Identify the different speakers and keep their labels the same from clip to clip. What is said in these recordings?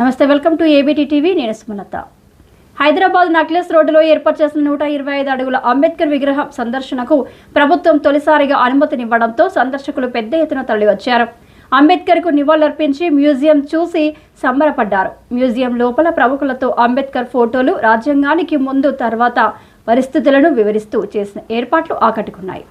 Speaker 1: నమస్తే welcome to ABT TV నేను Sumalatha. Hyderabad necklace రోడ్డులో ఏర్పాటు చేసిన నూట ఇరవై ఐదు అడుగుల అంబేద్కర్ విగ్రహం సందర్శనకు ప్రభుత్వం తొలిసారిగా అనుమతినివ్వడంతో సందర్శకులు పెద్ద ఎత్తున తరలివచ్చారు. అంబేద్కర్కు నివాళులర్పించి మ్యూజియం చూసి సంబరపడ్డారు. మ్యూజియం లోపల ప్రముఖులతో అంబేద్కర్ ఫోటోలు రాజ్యాంగానికి ముందు తర్వాత పరిస్థితులను వివరిస్తూ చేసిన ఏర్పాట్లు ఆకట్టుకున్నాయి.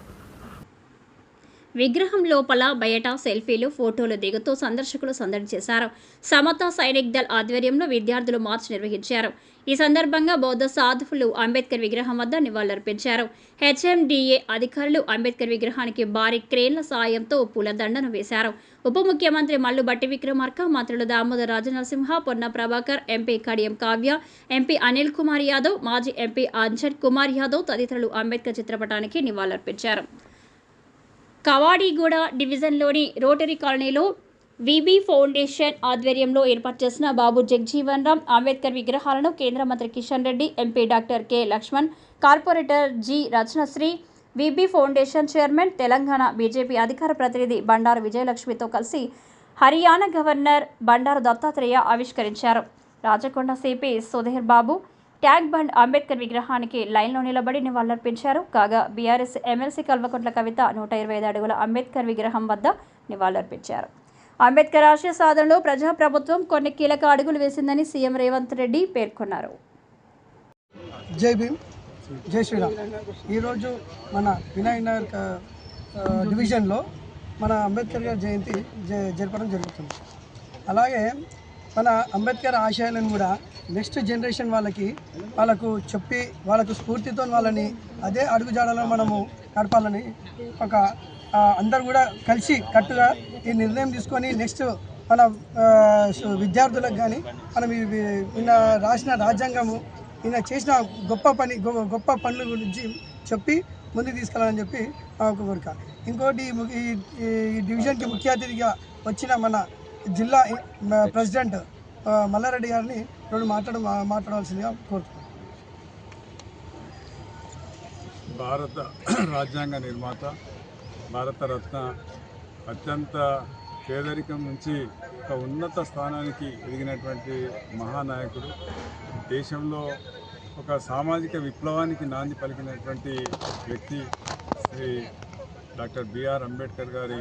Speaker 1: విగ్రహం లోపల బయట సెల్ఫీలు ఫోటోలు దిగుతూ సందర్శకులు సందడి చేశారు. సమత సైనిక్ దళ్ ఆధ్వర్యంలో విద్యార్థులు మార్చ్ నిర్వహించారు. ఈ సందర్భంగా బౌద్ధ సాధువులు అంబేద్కర్ విగ్రహం వద్ద నివాళులర్పించారు. హెచ్ఎండిఏ అధికారులు అంబేద్కర్ విగ్రహానికి భారీ క్రేన్ల సాయంతో పూలదండను వేశారు. ఉప ముఖ్యమంత్రి మల్లు బట్టి విక్రమార్క మంత్రులు దామోదర్ రాజనరసింహ పొన్న ప్రభాకర్ ఎంపీ కడియం కావ్య ఎంపీ అనిల్ కుమార్ యాదవ్ మాజీ ఎంపీ అంజన్ కుమార్ యాదవ్ తదితరులు అంబేద్కర్ చిత్రపటానికి నివాళులర్పించారు. కవాడిగూడ డివిజన్లోని రోటరీ కాలనీలో విబి ఫౌండేషన్ ఆధ్వర్యంలో ఏర్పాటు చేసిన బాబు జగ్జీవన్ రామ్ అంబేద్కర్ విగ్రహాలను కేంద్ర మంత్రి Kishan Reddy MP doctor K Laxman corporator G Rachanasri VB foundation chairman Telangana BJP అధికార ప్రతినిధి బండారు విజయలక్ష్మితో కలిసి హర్యానా గవర్నర్ బండారు దత్తాత్రేయ ఆవిష్కరించారు. Rachakonda CP Sudheer Babu tank bund Ambedkar విగ్రహానికి లైన్లో నిలబడి నివాళులర్పించారు. కాగా బీఆర్ఎస్ ఎమ్మెల్సీ కల్వకుంట్ల కవిత నూట ఇరవై ఐదు అడుగుల అంబేద్కర్ విగ్రహం వద్ద నివాళులర్పించారు. అంబేద్కర్ ఆశయ సాధనలో ప్రజాప్రభుత్వం కొన్ని కీలక అడుగులు వేసిందని సీఎం రేవంత్ రెడ్డి పేర్కొన్నారు.
Speaker 2: జై భీమ్. జై శ్రీరామ్. ఈరోజు మన వినాయక్ నగర్ డివిజన్లో మన అంబేద్కర్ గారి జయంతి జరపడం జరుగుతుంది. అలాగే మన అంబేద్కర్ ఆశయాలను కూడా నెక్స్ట్ జనరేషన్ వాళ్ళకి వాళ్ళకు చెప్పి వాళ్ళకు స్ఫూర్తితో వాళ్ళని అదే అడుగుజాడలో మనము నడపాలని ఒక అందరు కూడా కలిసి కట్టుగా ఈ నిర్ణయం తీసుకొని నెక్స్ట్ మన విద్యార్థులకు కానీ మనం ఈయన రాసిన రాజ్యాంగము ఈయన చేసిన గొప్ప పని గొప్ప పనుల గురించి చెప్పి ముందుకు తీసుకెళ్ళాలని చెప్పి మా ఒక కోరిక. ఇంకోటి ఈ ము- ఈ డివిజన్కి ముఖ్య అతిథిగా వచ్చిన మన జిల్లా ప్రెసిడెంట్ మల్లారెడ్డి గారిని రెండు మాట్లాడ మాట్లాడవలసిందిగా కోరుతున్నాను
Speaker 3: భారత రాజ్యాంగ నిర్మాత భారతరత్న అత్యంత పేదరికం నుంచి ఒక ఉన్నత స్థానానికి ఎదిగినటువంటి మహానాయకుడు దేశంలో ఒక సామాజిక విప్లవానికి నాంది పలికినటువంటి వ్యక్తి శ్రీ డాక్టర్ బిఆర్ అంబేద్కర్ గారి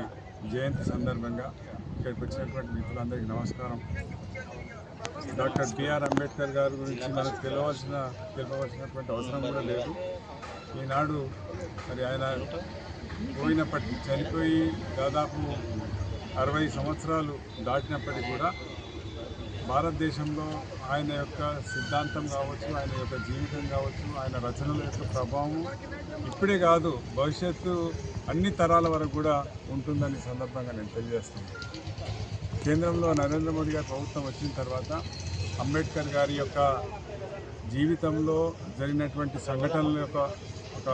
Speaker 3: జయంతి సందర్భంగా ఇక్కడికి వచ్చినటువంటి మిత్రులందరికీ నమస్కారం. డాక్టర్ బిఆర్ అంబేద్కర్ గారి గురించి మనకు తెలియవలసిన తెలియవలసినటువంటి అవసరం కూడా లేదు. ఈనాడు మరి ఆయన పోయినప్పటికీ చనిపోయి దాదాపు అరవై సంవత్సరాలు దాటినప్పటికీ కూడా భారతదేశంలో ఆయన యొక్క సిద్ధాంతం కావచ్చు ఆయన యొక్క జీవితం కావచ్చు ఆయన రచనల యొక్క ప్రభావం ఇప్పుడే కాదు భవిష్యత్తు అన్ని తరాల వరకు కూడా ఉంటుందని సందర్భంగా నేను తెలియజేస్తున్నాను. కేంద్రంలో నరేంద్ర మోడీ గారి ప్రభుత్వం వచ్చిన తర్వాత అంబేద్కర్ గారి యొక్క జీవితంలో జరిగినటువంటి సంఘటనల యొక్క ఒక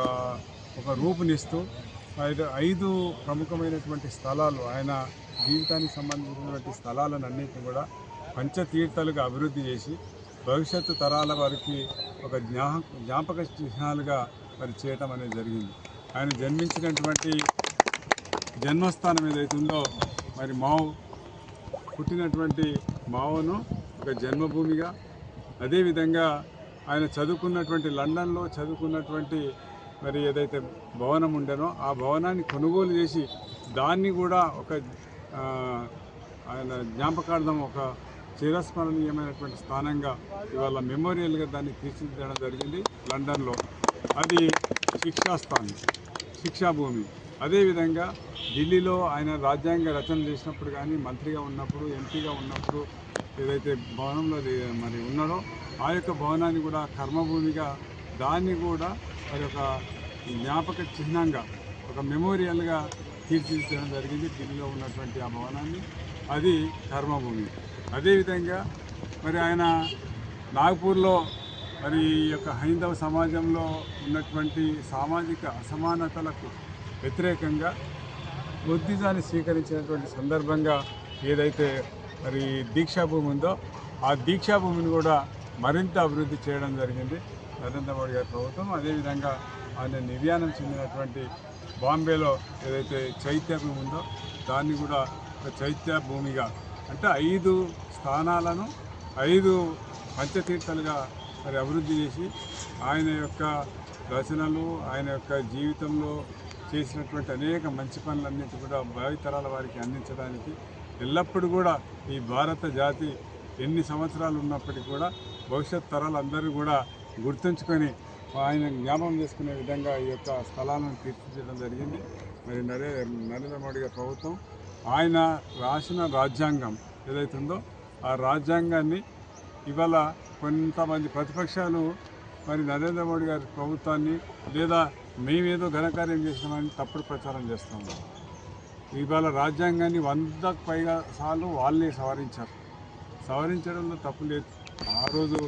Speaker 3: ఒక రూపునిస్తూ ఐదు ఐదు ప్రముఖమైనటువంటి స్థలాలు ఆయన జీవితానికి సంబంధించినటువంటి స్థలాలను అన్నింటినీ కూడా పంచతీర్థాలుగా అభివృద్ధి చేసి భవిష్యత్తు తరాల వారికి ఒక జ్ఞా జ్ఞాపక చిహ్నాలుగా మరి చేయటం అనేది జరిగింది. ఆయన జన్మించినటువంటి జన్మస్థానం ఏదైతుందో ఉందో మరి మావు పుట్టినటువంటి మావను ఒక జన్మభూమిగా అదేవిధంగా ఆయన చదువుకున్నటువంటి లండన్లో చదువుకున్నటువంటి మరి ఏదైతే భవనం ఉండేనో ఆ భవనాన్ని కొనుగోలు చేసి దాన్ని కూడా ఒక ఆయన జ్ఞాపకార్థం ఒక చిరస్మరణీయమైనటువంటి స్థానంగా ఇవాళ మెమోరియల్గా దాన్ని తీర్చిదిద్దడం జరిగింది లండన్లో. అది శిక్షాస్థానం శిక్షాభూమి. అదేవిధంగా ఢిల్లీలో ఆయన రాజ్యాంగ రచన చేసినప్పుడు కానీ మంత్రిగా ఉన్నప్పుడు ఎంపీగా ఉన్నప్పుడు ఏదైతే భవనంలో మరి ఉన్నారో ఆ యొక్క భవనాన్ని కూడా కర్మభూమిగా దాన్ని కూడా మరి ఒక జ్ఞాపక చిహ్నంగా ఒక మెమోరియల్గా తీర్చిదిద్దడం జరిగింది ఢిల్లీలో ఉన్నటువంటి ఆ భవనాన్ని. అది కర్మభూమి. అదేవిధంగా మరి ఆయన నాగ్పూర్లో మరి ఈ యొక్క హైందవ సమాజంలో ఉన్నటువంటి సామాజిక అసమానతలకు వ్యతిరేకంగా బుద్ధిజాన్ని స్వీకరించినటువంటి సందర్భంగా ఏదైతే మరి దీక్షాభూమి ఉందో ఆ దీక్షాభూమిని కూడా మరింత అభివృద్ధి చేయడం జరిగింది. నరేంద్ర మోడీ గారి ప్రభుత్వం అదేవిధంగా ఆయన నిర్యాణం చెందినటువంటి బాంబేలో ఏదైతే చైత్య భూమి ఉందో దాన్ని కూడా ఒక చైత్య భూమిగా అంటే ఐదు స్థానాలను ఐదు పంచతీర్థాలుగా మరి అభివృద్ధి చేసి ఆయన యొక్క రచనలు ఆయన యొక్క జీవితంలో చేసినటువంటి అనేక మంచి పనులన్నిటి కూడా భావితరాల వారికి అందించడానికి ఎల్లప్పుడూ కూడా ఈ భారత జాతి ఎన్ని సంవత్సరాలు ఉన్నప్పటికీ కూడా భవిష్యత్ తరాలందరూ కూడా గుర్తుంచుకొని ఆయన జ్ఞాపకం చేసుకునే విధంగా ఈ యొక్క స్థలాలను తీర్చిదిద్దడం జరిగింది. మరి నరే నరేంద్ర మోడీ గారి ప్రభుత్వం ఆయన రాసిన రాజ్యాంగం ఏదైతుందో ఉందో ఆ రాజ్యాంగాన్ని ఇవాళ కొంతమంది ప్రతిపక్షాలు మరి నరేంద్ర మోడీ గారి ప్రభుత్వాన్ని లేదా మేమేదో ఘనకార్యం చేసినామని తప్పుడు ప్రచారం చేస్తున్నాం. ఇవాళ రాజ్యాంగాన్ని వందకు పైగా సార్లు వాళ్ళే సవరించారు. సవరించడంలో తప్పు లేదు. ఆ రోజు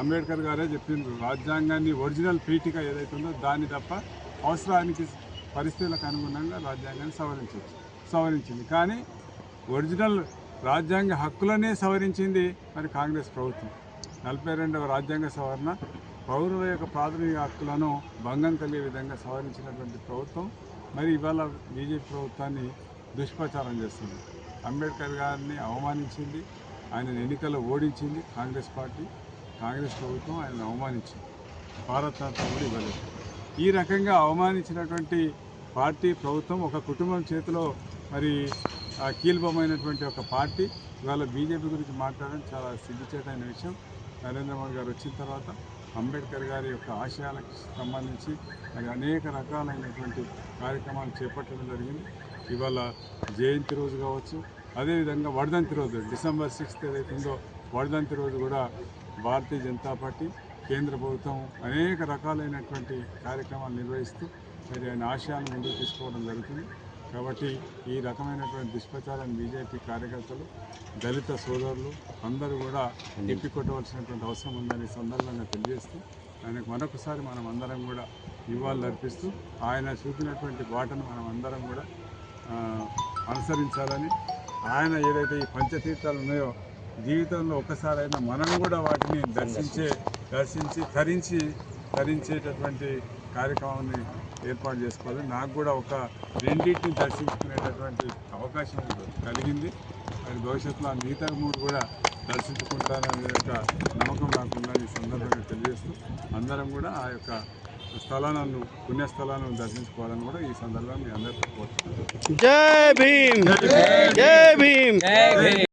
Speaker 3: అంబేద్కర్ గారే చెప్పిండ్రు రాజ్యాంగాన్ని ఒరిజినల్ పీఠిక ఏదైతే ఉందో దాన్ని తప్ప అవసరానికి పరిస్థితులకు అనుగుణంగా రాజ్యాంగాన్ని సవరించవచ్చు సవరించింది. కానీ ఒరిజినల్ రాజ్యాంగ హక్కులనే సవరించింది మరి కాంగ్రెస్ ప్రభుత్వం. నలభై రెండవ రాజ్యాంగ సవరణ పౌరుల యొక్క ప్రాథమిక హక్కులను భంగం కలిగే విధంగా సవరించినటువంటి ప్రభుత్వం మరి ఇవాళ బీజేపీ ప్రభుత్వాన్ని దుష్ప్రచారం చేస్తుంది. అంబేద్కర్ గారిని అవమానించింది ఆయన ఎన్నికల్లో ఓడించింది కాంగ్రెస్ పార్టీ. కాంగ్రెస్ ప్రభుత్వం ఆయన అవమానించింది. భారతరత్న కూడా ఇవ్వలేదు. ఈ రకంగా అవమానించినటువంటి పార్టీ ప్రభుత్వం ఒక కుటుంబం చేతిలో మరి ఆ కీలకమైనటువంటి ఒక పార్టీ. ఇవాళ బీజేపీ గురించి మాట్లాడడం చాలా సిగ్గుచేటైన విషయం. నరేంద్ర మోడీ గారు వచ్చిన తర్వాత అంబేద్కర్ గారి యొక్క ఆశయాలకు సంబంధించి మరి అనేక రకాలైనటువంటి కార్యక్రమాలు చేపట్టడం జరిగింది. ఇవాళ జయంతి రోజు కావచ్చు అదేవిధంగా వడదంతి రోజు డిసెంబర్ సిక్స్త్ ఏదైతుందో వడదంతి రోజు కూడా భారతీయ జనతా పార్టీ కేంద్ర ప్రభుత్వం అనేక రకాలైనటువంటి కార్యక్రమాలు నిర్వహిస్తూ మరి ఆయన ఆశయాలను ముందుకు తీసుకోవడం జరుగుతుంది. కాబట్టి ఈ రకమైనటువంటి దుష్ప్రచారాన్ని బీజేపీ కార్యకర్తలు దళిత సోదరులు అందరూ కూడా ఎత్తికొట్టవలసినటువంటి అవసరం ఉందని సందర్భంగా తెలియజేస్తూ ఆయనకు మరొకసారి మనం అందరం కూడా నివాళులు అర్పిస్తూ ఆయన చూపినటువంటి బాటను మనం అందరం కూడా అనుసరించాలని ఆయన ఏదైతే ఈ పంచతీర్థాలు ఉన్నాయో జీవితంలో ఒక్కసారైనా మనం కూడా వాటిని దర్శించే దర్శించి ధరించి ధరించేటటువంటి కార్యక్రమాన్ని ఏర్పాటు చేసుకోవాలి. నాకు కూడా ఒక రెండింటిని దర్శించుకునేటటువంటి అవకాశం కలిగింది. మరి భవిష్యత్తులో ఆ మిగతా మూడు కూడా దర్శించుకుంటాననే యొక్క నమ్మకం నాకు ఉందని ఈ సందర్భంగా తెలియజేస్తూ అందరం కూడా ఆ యొక్క స్థలాలను పుణ్యస్థలాలను దర్శించుకోవాలని కూడా ఈ సందర్భంగా మీ అందరితో కోరుతున్నాను.
Speaker 4: జై భీమ్! జై భీమ్!